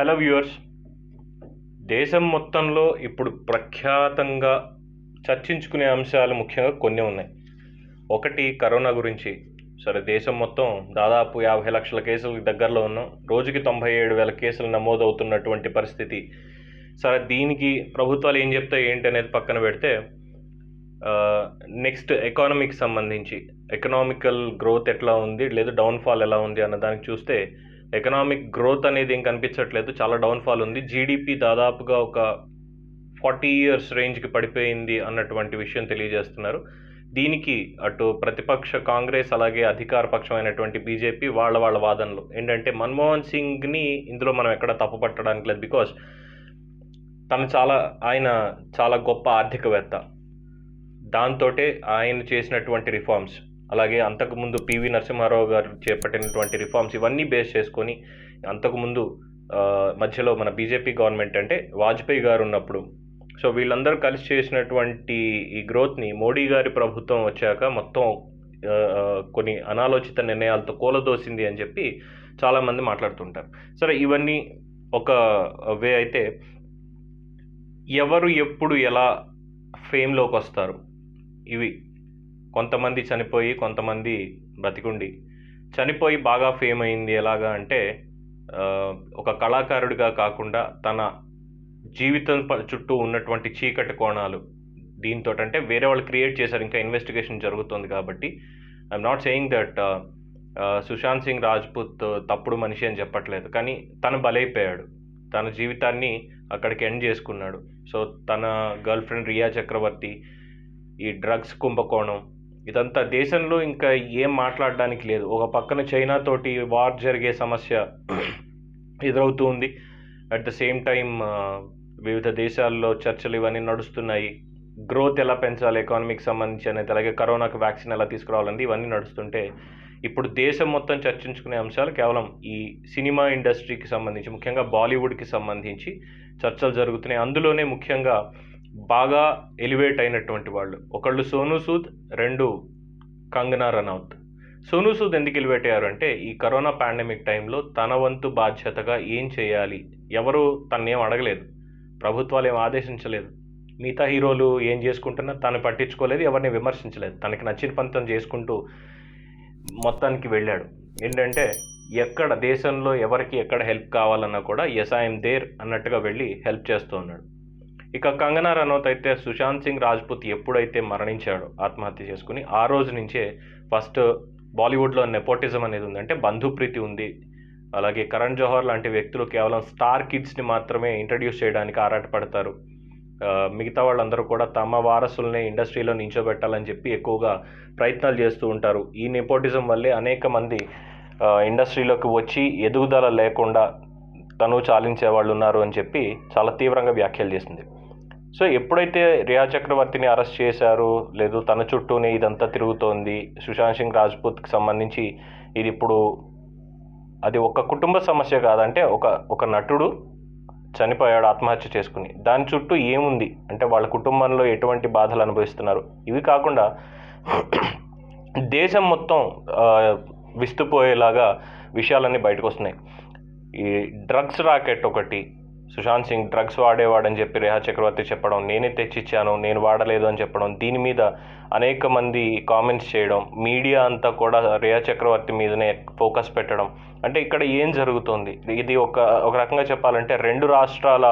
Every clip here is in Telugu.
హలో వ్యూవర్స్ దేశం మొత్తంలో ఇప్పుడు ప్రఖ్యాతంగా చర్చించుకునే అంశాలు ముఖ్యంగా కొన్ని ఉన్నాయి. ఒకటి కరోనా గురించి. సరే దేశం మొత్తం దాదాపు యాభై లక్షల కేసులకు దగ్గరలో ఉన్నాం. రోజుకి తొంభై ఏడు వేల కేసులు నమోదవుతున్నటువంటి పరిస్థితి. సరే దీనికి ప్రభుత్వాలు ఏం చెప్తాయి ఏంటి అనేది పక్కన పెడితే నెక్స్ట్ ఎకానమీకి సంబంధించి ఎకనామికల్ గ్రోత్ ఎట్లా ఉంది లేదు డౌన్ఫాల్ ఎలా ఉంది అన్న దానికి చూస్తే ఎకనామిక్ గ్రోత్ అనేది ఏం కనిపించట్లేదు. చాలా డౌన్ఫాల్ ఉంది. జీడిపి దాదాపుగా ఒక ఫార్టీ ఇయర్స్ రేంజ్కి పడిపోయింది అన్నటువంటి విషయం తెలియజేస్తున్నారు. దీనికి అటు ప్రతిపక్ష కాంగ్రెస్ అలాగే అధికార పక్షమైనటువంటి బీజేపీ వాళ్ళ వాళ్ళ వాదనలు. ఏంటంటే మన్మోహన్ సింగ్ని ఇందులో మనం ఎక్కడ తప్పు పట్టడానికి లేదు బికాస్ తను చాలా ఆయన చాలా గొప్ప ఆర్థికవేత్త. దాంతో ఆయన చేసినటువంటి రిఫార్మ్స్. అలాగే అంతకుముందు పివి నరసింహారావు గారు చేపట్టినటువంటి రిఫార్మ్స్ ఇవన్నీ బేస్ చేసుకొని అంతకుముందు మధ్యలో మన బీజేపీ గవర్నమెంట్ అంటే వాజ్పేయి గారు ఉన్నప్పుడు. సో వీళ్ళందరూ కలిసి చేసినటువంటి ఈ గ్రోత్ని మోడీ గారి ప్రభుత్వం వచ్చాక మొత్తం కొన్ని అనాలోచిత నిర్ణయాలతో కూలదోసింది అని చెప్పి చాలామంది మాట్లాడుతుంటారు. సరే ఇవన్నీ ఒక వే అయితే ఎవరు ఎప్పుడు ఎలా ఫేమ్లోకి వస్తారు? ఇవి కొంతమంది చనిపోయి కొంతమంది బ్రతికుండి. చనిపోయి బాగా ఫేమ్ అయింది ఎలాగా అంటే ఒక కళాకారుడిగా కాకుండా తన జీవితం చుట్టూ ఉన్నటువంటి చీకటి కోణాలు. దీంతో అంటే వేరే వాళ్ళు క్రియేట్ చేశారు ఇంకా ఇన్వెస్టిగేషన్ జరుగుతుంది కాబట్టి. I'm not saying that Sushant Singh Rajput తప్పుడు మనిషి అని చెప్పట్లేదు. కానీ తను బలైపోయాడు. తన జీవితాన్ని అక్కడికి ఎండ్ చేసుకున్నాడు. సో తన గర్ల్ ఫ్రెండ్ రియా చక్రవర్తి ఈ డ్రగ్స్ కుంభకోణం ఇదంతా దేశంలో ఇంకా ఏం మాట్లాడడానికి లేదు. ఒక పక్కన చైనా తోటి వార్ జరిగే సమస్య ఎదురవుతూ ఉంది. అట్ ద సేమ్ టైం వివిధ దేశాల్లో చర్చలు ఇవన్నీ నడుస్తున్నాయి. గ్రోత్ ఎలా పెంచాలి ఎకానమీకి సంబంధించి అనేది అలాగే కరోనాకు వ్యాక్సిన్ ఎలా తీసుకురావాలని ఇవన్నీ నడుస్తుంటే ఇప్పుడు దేశం మొత్తం చర్చించుకునే అంశాలు కేవలం ఈ సినిమా ఇండస్ట్రీకి సంబంధించి ముఖ్యంగా బాలీవుడ్కి సంబంధించి చర్చలు జరుగుతున్నాయి. అందులోనే ముఖ్యంగా బాగా ఎలివేట్ అయినటువంటి వాళ్ళు. ఒకళ్ళు సోనూ సూద్ రెండు కంగనా రనౌత్. సోనూ సూద్ ఎందుకు ఎలివేట్ అయ్యారు అంటే ఈ కరోనా పాండమిక్ టైంలో తన వంతు బాధ్యతగా ఏం చేయాలి? ఎవరు తన్నేం అడగలేదు. ప్రభుత్వాలు ఏం ఆదేశించలేదు. మిగతా హీరోలు ఏం చేసుకుంటున్నా తను పట్టించుకోలేదు ఎవరిని విమర్శించలేదు. తనకి నచ్చిన పని తను చేసుకుంటూ మొత్తానికి వెళ్ళాడు. ఏంటంటే ఎక్కడ దేశంలో ఎవరికి ఎక్కడ హెల్ప్ కావాలన్నా కూడా ఎస్ ఐఎమ్ దేర్ అన్నట్టుగా వెళ్ళి హెల్ప్ చేస్తూ ఉన్నాడు. ఇక కంగనా రనౌత్ అయితే సుశాంత్ సింగ్ రాజ్పుత్ ఎప్పుడైతే మరణించాడో ఆత్మహత్య చేసుకుని ఆ రోజు నుంచే ఫస్ట్ బాలీవుడ్లో నెపోటిజం అనేది ఉందంటే బంధుప్రీతి ఉంది. అలాగే కరణ్ జోహర్ లాంటి వ్యక్తులు కేవలం స్టార్ కిడ్స్ని మాత్రమే ఇంట్రడ్యూస్ చేయడానికి ఆరాటపడతారు. మిగతా వాళ్ళందరూ కూడా తమ వారసుల్ని ఇండస్ట్రీలో నించోబెట్టాలని చెప్పి ఎక్కువగా ప్రయత్నాలు చేస్తూ ఉంటారు. ఈ నెపోటిజం వల్లే అనేక మంది ఇండస్ట్రీలోకి వచ్చి ఎదుగుదల లేకుండా తను చాలించే వాళ్ళు ఉన్నారు అని చెప్పి చాలా తీవ్రంగా వ్యాఖ్యలు చేసింది. సో ఎప్పుడైతే రియా చక్రవర్తిని అరెస్ట్ చేశారు లేదు తన చుట్టూనే ఇదంతా తిరుగుతోంది సుశాంత్ సింగ్ రాజ్పూత్కి సంబంధించి ఇది ఇప్పుడు అది ఒక కుటుంబ సమస్య కాదంటే ఒక ఒక నటుడు చనిపోయాడు ఆత్మహత్య చేసుకుని. దాని చుట్టూ ఏముంది? అంటే వాళ్ళ కుటుంబంలో ఎటువంటి బాధలు అనుభవిస్తున్నారు? ఇవి కాకుండా దేశం మొత్తం విస్తుపోయేలాగా విషయాలన్నీ బయటకు వస్తున్నాయి. ఈ డ్రగ్స్ రాకెట్ ఒకటి సుశాంత్ సింగ్ డ్రగ్స్ వాడేవాడని చెప్పి రేహా చక్రవర్తి చెప్పడం నేనే తెచ్చిచ్చాను నేను వాడలేదు అని చెప్పడం దీని మీద అనేక మంది కామెంట్స్ చేయడం మీడియా అంతా కూడా రేహా చక్రవర్తి మీదనే ఫోకస్ పెట్టడం. అంటే ఇక్కడ ఏం జరుగుతుంది? ఇది ఒక ఒక రకంగా చెప్పాలంటే రెండు రాష్ట్రాల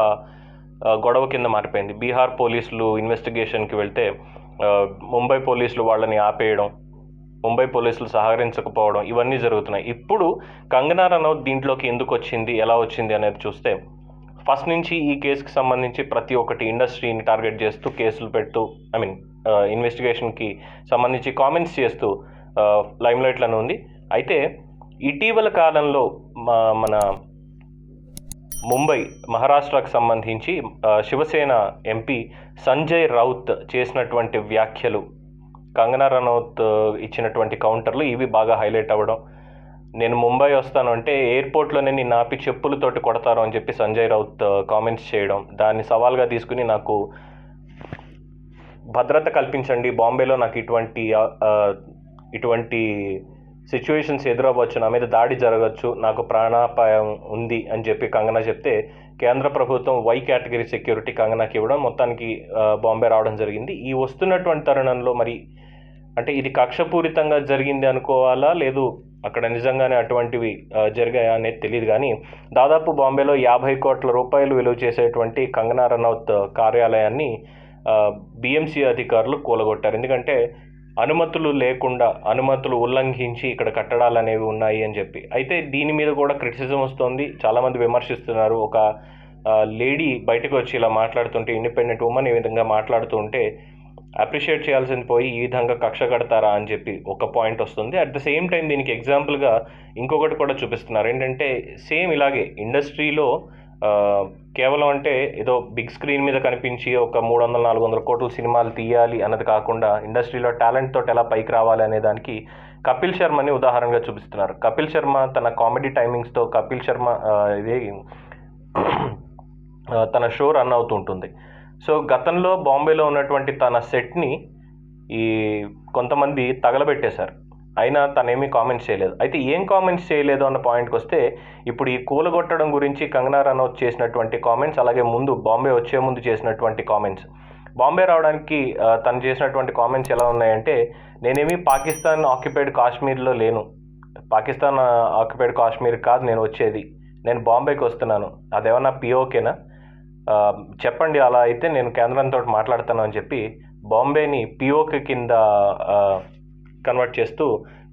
గొడవ కింద మారిపోయింది. బీహార్ పోలీసులు ఇన్వెస్టిగేషన్కి వెళ్తే ముంబై పోలీసులు వాళ్ళని ఆపేయడం ముంబై పోలీసులు సహకరించకపోవడం ఇవన్నీ జరుగుతున్నాయి. ఇప్పుడు కంగనా రనౌత్ దీంట్లోకి ఎందుకు వచ్చింది ఎలా వచ్చింది అనేది చూస్తే ఫస్ట్ నుంచి ఈ కేసుకి సంబంధించి ప్రతి ఒక్కటి ఇండస్ట్రీని టార్గెట్ చేస్తూ కేసులు పెడుతూ ఐ మీన్ ఇన్వెస్టిగేషన్కి సంబంధించి కామెంట్స్ చేస్తూ లైమ్లైట్లను ఉంది. అయితే ఇటీవల కాలంలో మా- మన ముంబై మహారాష్ట్రకు సంబంధించి శివసేన ఎంపీ సంజయ్ రౌత్ చేసినటువంటి వ్యాఖ్యలు కంగనా రనౌత్ ఇచ్చినటువంటి కౌంటర్లు ఇవి బాగా హైలైట్ అవ్వడం నేను ముంబై వస్తాను అంటే ఎయిర్పోర్ట్లోనే నేను ఆపి చెప్పులతోటి కొడతారు అని చెప్పి సంజయ్ రౌత్ కామెంట్స్ చేయడం. దాన్ని సవాల్గా తీసుకుని నాకు భద్రత కల్పించండి. బాంబేలో నాకు ఇటువంటి ఇటువంటి సిచ్యువేషన్స్ ఎదురవ్వచ్చు. నా మీద దాడి జరగచ్చు. నాకు ప్రాణాపాయం ఉంది అని చెప్పి కంగనా చెప్తే కేంద్ర ప్రభుత్వం వై కేటగిరీ సెక్యూరిటీ కంగనాకి ఇవ్వడం మొత్తానికి బాంబే రావడం జరిగింది. ఈ వస్తున్నటువంటి తరుణంలో మరి అంటే ఇది కక్షపూరితంగా జరిగింది అనుకోవాలా? లేదు అక్కడ నిజంగానే అటువంటివి జరిగాయా అనేది తెలియదు కానీ దాదాపు బాంబేలో యాభై కోట్ల రూపాయలు విలువ చేసేటువంటి కంగనా రనౌత్ కార్యాలయాన్ని బిఎంసీ అధికారులు కూలగొట్టారు. ఎందుకంటే అనుమతులు లేకుండా అనుమతులు ఉల్లంఘించి ఇక్కడ కట్టడాలు అనేవి ఉన్నాయి అని చెప్పి. అయితే దీని మీద కూడా క్రిటిసిజం వస్తుంది. చాలామంది విమర్శిస్తున్నారు. ఒక లేడీ బయటకు వచ్చి ఇలా మాట్లాడుతుంటే ఇండిపెండెంట్ ఉమెన్ ఈ విధంగా మాట్లాడుతూ ఉంటే అప్రిషియేట్ చేయాల్సింది పోయి ఈ విధంగా కక్ష కడతారా అని చెప్పి ఒక పాయింట్ వస్తుంది. అట్ ద సేమ్ టైం దీనికి ఎగ్జాంపుల్గా ఇంకొకటి కూడా చూపిస్తున్నారు. ఏంటంటే సేమ్ ఇలాగే ఇండస్ట్రీలో కేవలం అంటే ఏదో బిగ్ స్క్రీన్ మీద కనిపించి ఒక మూడు వందల నాలుగు వందల కోట్ల సినిమాలు తీయాలి అన్నది కాకుండా ఇండస్ట్రీలో టాలెంట్ తోటి ఎలా పైకి రావాలి అనే దానికి కపిల్ శర్మని ఉదాహరణగా చూపిస్తున్నారు. కపిల్ శర్మ తన కామెడీ టైమింగ్స్తో కపిల్ శర్మ ఇది తన షో రన్ అవుతుంటుంది సో గతంలో బాంబేలో ఉన్నటువంటి తన సెట్ని ఈ కొంతమంది తగలబెట్టేశారు. అయినా తనేమీ కామెంట్స్ చేయలేదు. అయితే ఏం కామెంట్స్ చేయలేదు అన్న పాయింట్కి వస్తే ఇప్పుడు ఈ కూలగొట్టడం గురించి కంగనా రనౌత్ చేసినటువంటి కామెంట్స్ అలాగే ముందు బాంబే వచ్చే ముందు చేసినటువంటి కామెంట్స్. బాంబే రావడానికి తను చేసినటువంటి కామెంట్స్ ఎలా ఉన్నాయంటే నేనేమి పాకిస్తాన్ ఆక్యుపైడ్ కాశ్మీర్లో లేను. పాకిస్తాన్ ఆక్యుపైడ్ కాశ్మీర్ కాదు నేను వచ్చేది. నేను బాంబేకి వస్తున్నాను. అదేమన్నా పిఓకేనా చెప్పండి అలా అయితే నేను కేంద్రంతో మాట్లాడతాను అని చెప్పి బాంబేని పిఓకి కింద కన్వర్ట్ చేస్తూ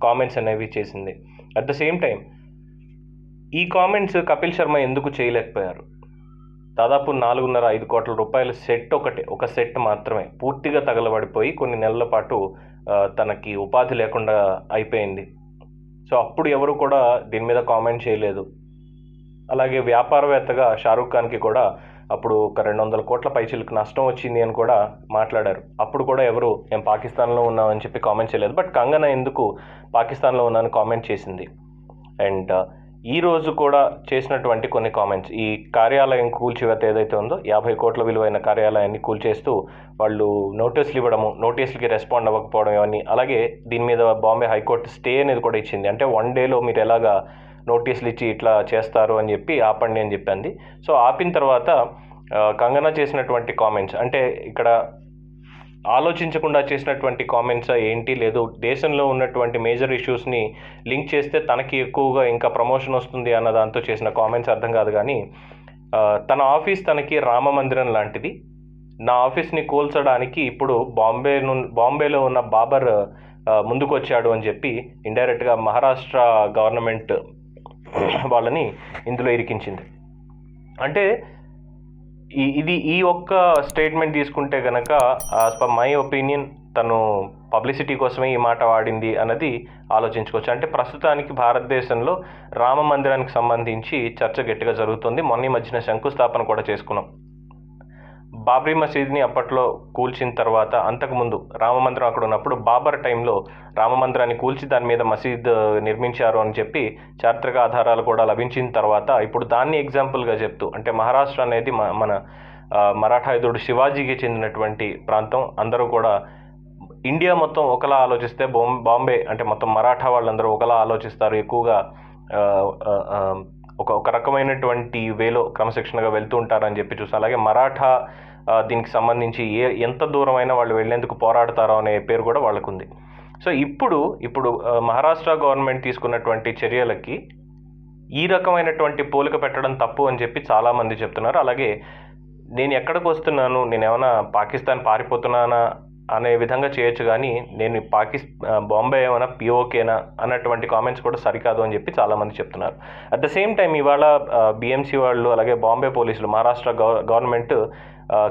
కామెంట్స్ అనేవి చేసింది. అట్ ద సేమ్ టైం ఈ కామెంట్స్ కపిల్ శర్మ ఎందుకు చేయలేకపోయారు? దాదాపు నాలుగున్నర ఐదు కోట్ల రూపాయల సెట్ ఒకటే ఒక సెట్ మాత్రమే పూర్తిగా తగలబడిపోయి కొన్ని నెలల పాటు తనకి ఉపాధి లేకుండా అయిపోయింది. సో అప్పుడు ఎవరు కూడా దీని మీద కామెంట్ చేయలేదు. అలాగే వ్యాపారవేత్తగా షారూఖ్ ఖాన్కి కూడా అప్పుడు ఒక రెండు వందల కోట్ల పైచిలకు నష్టం వచ్చింది అని కూడా మాట్లాడారు. అప్పుడు కూడా ఎవరు నేను పాకిస్తాన్లో ఉన్నామని చెప్పి కామెంట్ చేయలేదు. బట్ కంగనా ఎందుకు పాకిస్తాన్లో ఉన్నాను కామెంట్ చేసింది. అండ్ ఈ రోజు కూడా చేసినటువంటి కొన్ని కామెంట్స్. ఈ కార్యాలయం కూల్చివేత ఏదైతే ఉందో యాభై కోట్ల విలువైన కార్యాలయాన్ని కూల్చేస్తూ వాళ్ళు నోటీసులు ఇవ్వడము నోటీసులకి రెస్పాండ్ అవ్వకపోవడం ఇవన్నీ. అలాగే దీని మీద బాంబే హైకోర్టు స్టే అనేది కూడా ఇచ్చింది. అంటే వన్ డేలో మీరు ఎలాగా నోటీసులు ఇచ్చి ఇట్లా చేస్తారు అని చెప్పి ఆపండి అని చెప్పింది. సో ఆపిన తర్వాత కంగనా చేసినటువంటి కామెంట్స్ అంటే ఇక్కడ ఆలోచించకుండా చేసినటువంటి కామెంట్స్ ఏంటి? లేదు దేశంలో ఉన్నటువంటి మేజర్ ఇష్యూస్ని లింక్ చేస్తే తనకి ఎక్కువగా ఇంకా ప్రమోషన్ వస్తుంది అన్న దాంతో చేసిన కామెంట్స్ అర్థం కాదు కానీ తన ఆఫీస్ తనకి రామ మందిరం లాంటిది. నా ఆఫీస్ని కూల్చడానికి ఇప్పుడు బాంబే ను బాంబేలో ఉన్న బాబర్ ముందుకొచ్చాడు అని చెప్పి ఇండైరెక్ట్గా మహారాష్ట్ర గవర్నమెంట్ వాళ్ళని ఇందులో ఇరికించింది. అంటే ఈ ఇది ఈ ఒక్క స్టేట్మెంట్ తీసుకుంటే కనుక యాజ్ పర్ మై ఒపీనియన్ తను పబ్లిసిటీ కోసమే ఈ మాట వాడింది అన్నది ఆలోచించుకోవచ్చు. అంటే ప్రస్తుతానికి భారతదేశంలో రామ మందిరానికి సంబంధించి చర్చ గట్టిగా జరుగుతుంది. మొన్న ఈ మధ్యన శంకుస్థాపన కూడా చేసుకున్నాం. బాబ్రీ మసీద్ని అప్పట్లో కూల్చిన తర్వాత అంతకుముందు రామ మందిరం అక్కడ ఉన్నప్పుడు బాబర్ టైంలో రామ మందిరాన్ని కూల్చి దాని మీద మసీద్ నిర్మించారు అని చెప్పి చారిత్రక ఆధారాలు కూడా లభించిన తర్వాత ఇప్పుడు దాన్ని ఎగ్జాంపుల్గా చెప్తూ అంటే మహారాష్ట్ర అనేది మన మరాఠాయుధుడు శివాజీకి చెందినటువంటి ప్రాంతం. అందరూ కూడా ఇండియా మొత్తం ఒకలా ఆలోచిస్తే బొం బాంబే అంటే మొత్తం మరాఠా వాళ్ళందరూ ఒకలా ఆలోచిస్తారు. ఎక్కువగా ఒక ఒక రకమైనటువంటి వేలో క్రమశిక్షణగా వెళ్తూ ఉంటారని చెప్పి చూసి అలాగే మరాఠా దీనికి సంబంధించి ఏ ఎంత దూరమైనా వాళ్ళు వెళ్ళేందుకు పోరాడతారో అనే పేరు కూడా వాళ్ళకుంది. సో ఇప్పుడు ఇప్పుడు మహారాష్ట్ర గవర్నమెంట్ తీసుకున్నటువంటి చర్యలకి ఈ రకమైనటువంటి పోలిక పెట్టడం తప్పు అని చెప్పి చాలామంది చెప్తున్నారు. అలాగే నేను ఎక్కడికి వస్తున్నాను? నేను ఏమైనా పాకిస్తాన్ పారిపోతున్నానా? అనే విధంగా చేయొచ్చు కానీ నేను పాకిస్తా బాంబే ఏమైనా పిఓకేనా అన్నటువంటి కామెంట్స్ కూడా సరికాదు అని చెప్పి చాలామంది చెప్తున్నారు. అట్ ద సేమ్ టైం ఇవాళ బిఎంసీ వాళ్ళు అలాగే బాంబే పోలీసులు మహారాష్ట్ర గవర్నమెంట్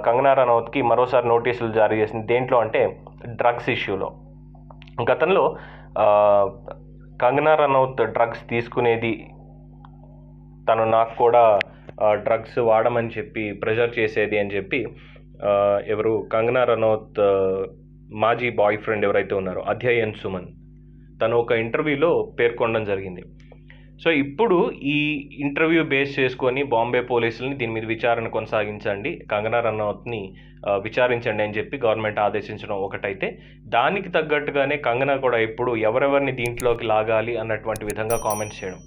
కంగనా రనౌత్కి మరోసారి నోటీసులు జారీ చేసింది. దేంట్లో అంటే డ్రగ్స్ ఇష్యూలో. గతంలో కంగనా రనౌత్ డ్రగ్స్ తీసుకునేది తను నాకు కూడా డ్రగ్స్ వాడమని చెప్పి ప్రెషర్ చేసేది అని చెప్పి ఎవరు? కంగనా రనౌత్ మాజీ బాయ్ ఫ్రెండ్ ఎవరైతే ఉన్నారో అధ్యయన్ సుమన్. తను ఒక ఇంటర్వ్యూలో పేర్కొనడం జరిగింది. సో ఇప్పుడు ఈ ఇంటర్వ్యూ బేస్ చేసుకొని బాంబే పోలీసులని దీని మీద విచారణ కొనసాగించండి కంగనా రనౌత్ని విచారించండి అని చెప్పి గవర్నమెంట్ ఆదేశించడం ఒకటైతే దానికి తగ్గట్టుగానే కంగనా కూడా ఇప్పుడు ఎవరెవరిని దీంట్లోకి లాగాలి అన్నటువంటి విధంగా కామెంట్స్ చేయడం.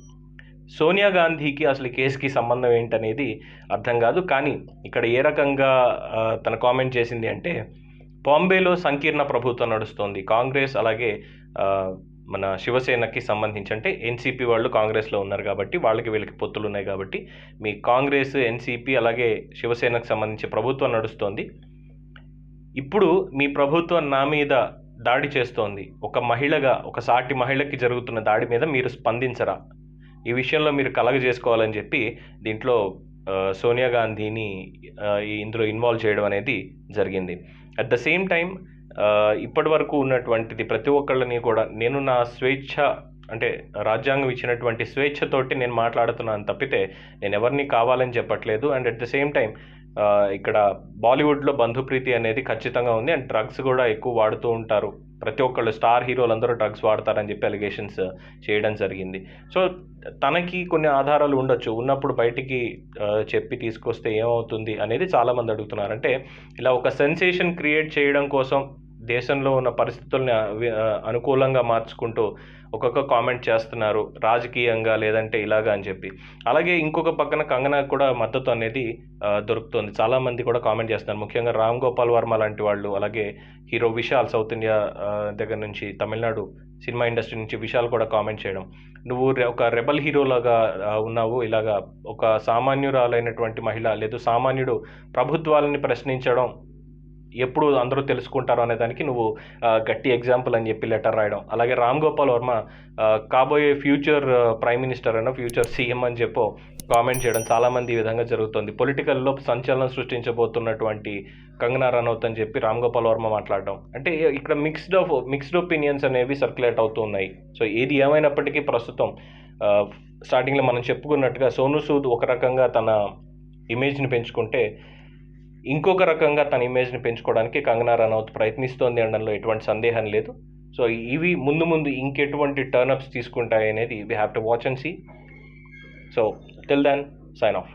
సోనియా గాంధీకి అసలు కేసుకి సంబంధం ఏంటనేది అర్థం కాదు. కానీ ఇక్కడ ఏ రకంగా తన కామెంట్ చేసింది అంటే బాంబేలో సంకీర్ణ ప్రభుత్వం నడుస్తోంది. కాంగ్రెస్ అలాగే మన శివసేనకి సంబంధించి అంటే ఎన్సీపీ వాళ్ళు కాంగ్రెస్లో ఉన్నారు కాబట్టి వాళ్ళకి వీళ్ళకి పొత్తులు ఉన్నాయి కాబట్టి మీ కాంగ్రెస్ ఎన్సీపీ అలాగే శివసేనకు సంబంధించి ప్రభుత్వం నడుస్తోంది. ఇప్పుడు మీ ప్రభుత్వం నా మీద దాడి చేస్తోంది. ఒక మహిళగా ఒక సాటి మహిళకి జరుగుతున్న దాడి మీద మీరు స్పందించరా? ఈ విషయంలో మీరు కలగ చేసుకోవాలని చెప్పి దీంట్లో సోనియా గాంధీని ఇందులో ఇన్వాల్వ్ చేయడం అనేది జరిగింది. అట్ ద సేమ్ టైం ఇప్పటి వరకు ఉన్నటువంటిది ప్రతి ఒక్కళ్ళని కూడా నేను నా స్వేచ్ఛ అంటే రాజ్యాంగం ఇచ్చినటువంటి స్వేచ్ఛతోటి నేను మాట్లాడుతున్నాను తప్పితే నేను ఎవరిని కావాలని చెప్పట్లేదు. And at the same time ఇక్కడ బాలీవుడ్లో బంధుప్రీతి అనేది ఖచ్చితంగా ఉంది. అండ్ డ్రగ్స్ కూడా ఎక్కువ వాడుతూ ఉంటారు. ప్రతి ఒక్కళ్ళు స్టార్ హీరోలు అందరూ డ్రగ్స్ వాడతారని చెప్పి అలిగేషన్స్ చేయడం జరిగింది. సో తనకి కొన్ని ఆధారాలు ఉండొచ్చు. ఉన్నప్పుడు బయటికి చెప్పి తీసుకొస్తే ఏమవుతుంది అనేది చాలామంది అడుగుతున్నారు. అంటే ఇలా ఒక సెన్సేషన్ క్రియేట్ చేయడం కోసం దేశంలో ఉన్న పరిస్థితుల్ని అనుకూలంగా మార్చుకుంటూ ఒక్కొక్క కామెంట్ చేస్తున్నారు రాజకీయంగా లేదంటే ఇలాగా అని చెప్పి. అలాగే ఇంకొక పక్కన కంగనా కూడా మద్దతు అనేది దొరుకుతుంది. చాలామంది కూడా కామెంట్ చేస్తున్నారు. ముఖ్యంగా రామ్ గోపాల్ వర్మ లాంటి వాళ్ళు అలాగే హీరో విశాల్ సౌత్ ఇండియా దగ్గర నుంచి తమిళనాడు సినిమా ఇండస్ట్రీ నుంచి విశాల్ కూడా కామెంట్ చేయడం. నువ్వు రె- ఒక రెబల్ హీరోలాగా ఉన్నావు ఇలాగా ఒక సామాన్యురాలైనటువంటి మహిళ లేదు సామాన్యుడు ప్రభుత్వాలని ప్రశ్నించడం ఎప్పుడు అందరూ తెలుసుకుంటారు అనే దానికి నువ్వు గట్టి ఎగ్జాంపుల్ అని చెప్పి లెటర్ రాయడం. అలాగే రామ్ గోపాల్ వర్మ కాబోయే ఫ్యూచర్ ప్రైమ్ మినిస్టర్ అయినా ఫ్యూచర్ సీఎం అని చెప్పో కామెంట్ చేయడం చాలామంది ఈ విధంగా జరుగుతుంది. పొలిటికల్లో సంచలనం సృష్టించబోతున్నటువంటి కంగనా రనౌత్ అని చెప్పి రామ్ గోపాల్ వర్మ మాట్లాడడం. అంటే ఇక్కడ మిక్స్డ్ ఆఫ్ మిక్స్డ్ ఒపీనియన్స్ అనేవి సర్క్యులేట్ అవుతూ ఉన్నాయి. సో ఏది ఏమైనప్పటికీ ప్రస్తుతం స్టార్టింగ్లో మనం చెప్పుకున్నట్టుగా సోను సూద్ ఒక రకంగా తన ఇమేజ్ని పెంచుకుంటే ఇంకొక రకంగా తన ఇమేజ్ని పెంచుకోవడానికి కంగనా రనౌత్ ప్రయత్నిస్తోంది అనడంలో ఎటువంటి సందేహం లేదు. సో ఇవి ముందు ముందు ఇంకెటువంటి టర్నప్స్ తీసుకుంటాయి అనేది we have to watch and see so till then sign off